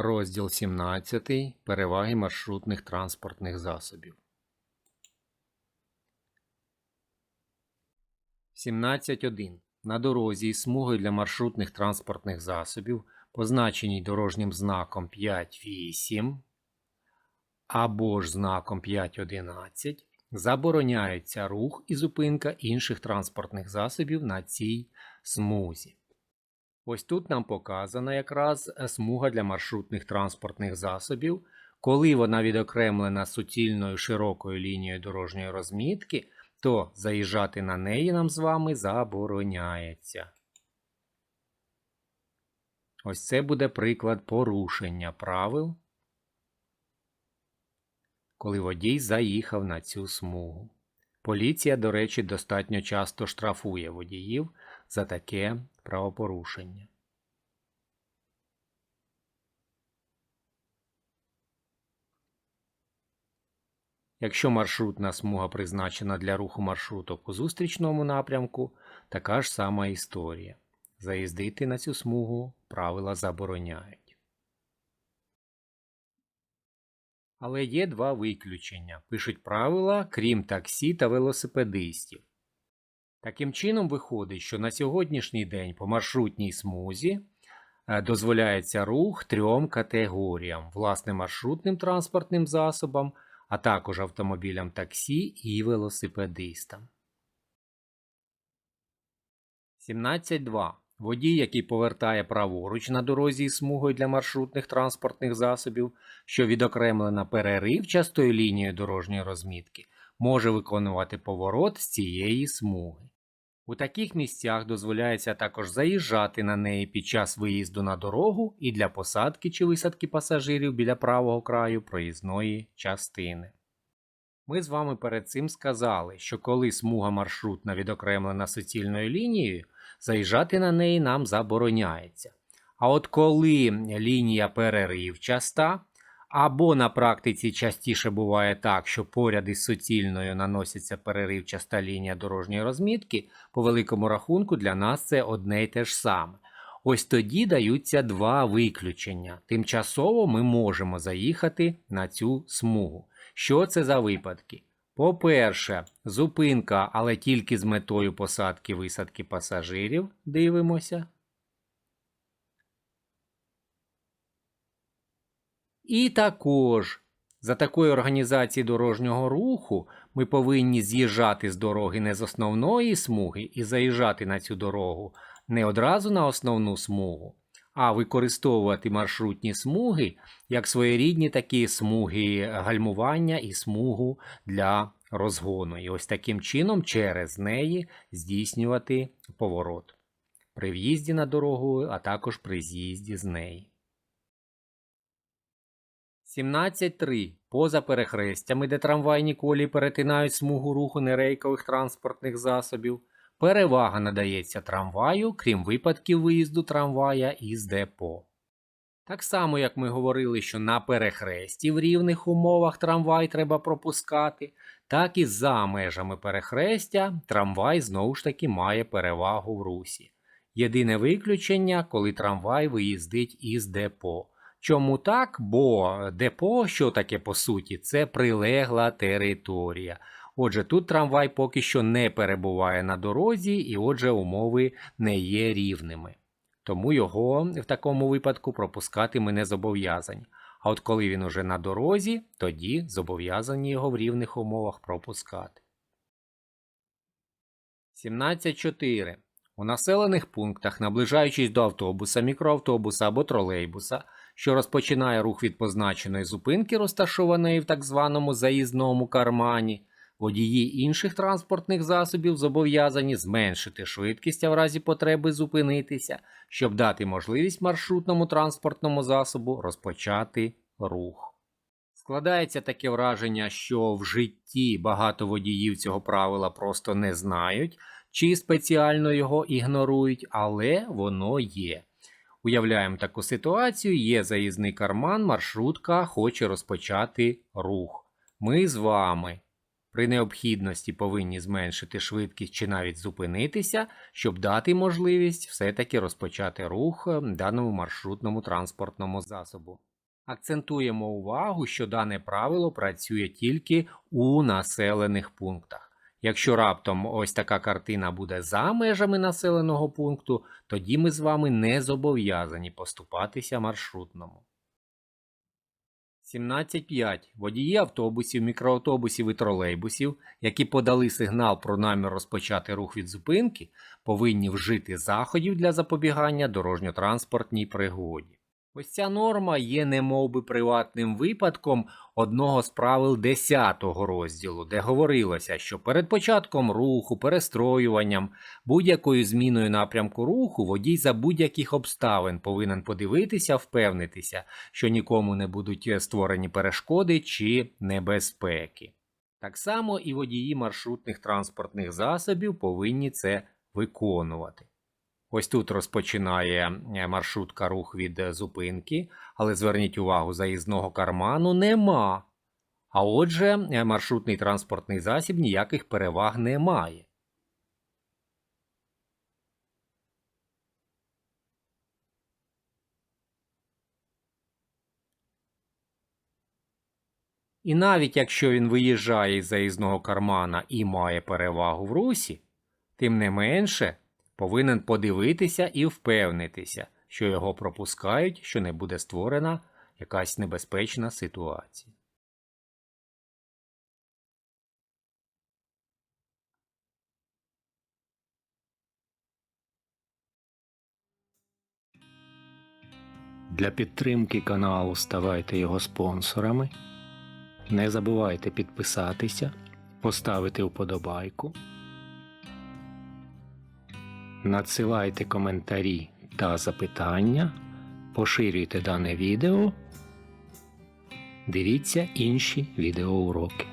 Розділ 17. Переваги маршрутних транспортних засобів. 17.1. На дорозі із смугою для маршрутних транспортних засобів, позначеній дорожнім знаком 5.8 або ж знаком 5.11, забороняється рух і зупинка інших транспортних засобів на цій смузі. Ось тут нам показана якраз е, смуга для маршрутних транспортних засобів. Коли вона відокремлена суцільною широкою лінією дорожньої розмітки, то заїжджати на неї нам з вами забороняється. Ось це буде приклад порушення правил, коли водій заїхав на цю смугу. Поліція, до речі, достатньо часто штрафує водіїв за таке правопорушення. Якщо маршрутна смуга призначена для руху маршруток у зустрічному напрямку, така ж сама історія. Заїздити на цю смугу правила забороняють. Але є два виключення. Пишуть правила, крім таксі та велосипедистів. Таким чином виходить, що на сьогоднішній день по маршрутній смузі е, дозволяється рух трьом категоріям: власне маршрутним транспортним засобам, а також автомобілям таксі і велосипедистам. 17.2. Водій, який повертає праворуч на дорозі із смугою для маршрутних транспортних засобів, що відокремлена переривчастою лінією дорожньої розмітки, може виконувати поворот з цієї смуги. У таких місцях дозволяється також заїжджати на неї під час виїзду на дорогу і для посадки чи висадки пасажирів біля правого краю проїзної частини. Ми з вами перед цим сказали, що коли смуга маршрутна відокремлена суцільною лінією, заїжджати на неї нам забороняється. А от коли лінія переривчаста, або на практиці частіше буває так, що поряд із суцільною наноситься переривчаста лінія дорожньої розмітки, по великому рахунку для нас це одне й те ж саме. Ось тоді даються два виключення. Тимчасово ми можемо заїхати на цю смугу. Що це за випадки? По-перше, зупинка, але тільки з метою посадки висадки пасажирів. Дивимося. І також за такої організації дорожнього руху ми повинні з'їжджати з дороги не з основної смуги і заїжджати на цю дорогу не одразу на основну смугу, а використовувати маршрутні смуги як своєрідні такі смуги гальмування і смугу для розгону. І ось таким чином через неї здійснювати поворот при в'їзді на дорогу, а також при з'їзді з неї. 17.3. Поза перехрестями, де трамвайні колії перетинають смугу руху нерейкових транспортних засобів, перевага надається трамваю, крім випадків виїзду трамвая із депо. Так само, як ми говорили, що на перехресті в рівних умовах трамвай треба пропускати, так і за межами перехрестя трамвай знову ж таки має перевагу в русі. Єдине виключення, коли трамвай виїздить із депо. Чому так? Бо депо, що таке по суті, це прилегла територія. Отже, тут трамвай поки що не перебуває на дорозі, і отже, умови не є рівними. Тому його в такому випадку пропускати ми не зобов'язані. А от коли він уже на дорозі, тоді зобов'язані його в рівних умовах пропускати. 17.4. У населених пунктах, наближаючись до автобуса, мікроавтобуса або тролейбуса, що розпочинає рух від позначеної зупинки, розташованої в так званому заїзному кармані, Водії інших транспортних засобів зобов'язані зменшити швидкість, а в разі потреби зупинитися, щоб дати можливість маршрутному транспортному засобу розпочати рух. Складається таке враження, що в житті багато водіїв цього правила просто не знають чи спеціально його ігнорують, але воно є. Уявляємо таку ситуацію: є заїзний карман, маршрутка хоче розпочати рух. Ми з вами при необхідності повинні зменшити швидкість чи навіть зупинитися, щоб дати можливість все-таки розпочати рух е, даному маршрутному транспортному засобу. Акцентуємо увагу, що дане правило працює тільки у населених пунктах. Якщо раптом ось така картина буде за межами населеного пункту, тоді ми з вами не зобов'язані поступатися маршрутному. 17.5. Водії автобусів, мікроавтобусів і тролейбусів, які подали сигнал про намір розпочати рух від зупинки, повинні вжити заходів для запобігання дорожньо-транспортній пригоді. Ось ця норма є немовби приватним випадком одного з правил 10-го розділу, де говорилося, що перед початком руху, перестроюванням, будь-якою зміною напрямку руху водій за будь-яких обставин повинен подивитися, впевнитися, що нікому не будуть створені перешкоди чи небезпеки. Так само і водії маршрутних транспортних засобів повинні це виконувати. Ось тут розпочинає е, маршрутка рух від е, зупинки, але зверніть увагу, заїзного карману нема. А отже, е, маршрутний транспортний засіб ніяких переваг не має. І навіть якщо він виїжджає із заїзного кармана і має перевагу в русі, тим не менше повинен подивитися і впевнитися, що його пропускають, що не буде створена якась небезпечна ситуація. Для підтримки каналу ставайте його спонсорами. Не забувайте підписатися, поставити вподобайку. Надсилайте коментарі та запитання, поширюйте дане відео, дивіться інші відеоуроки.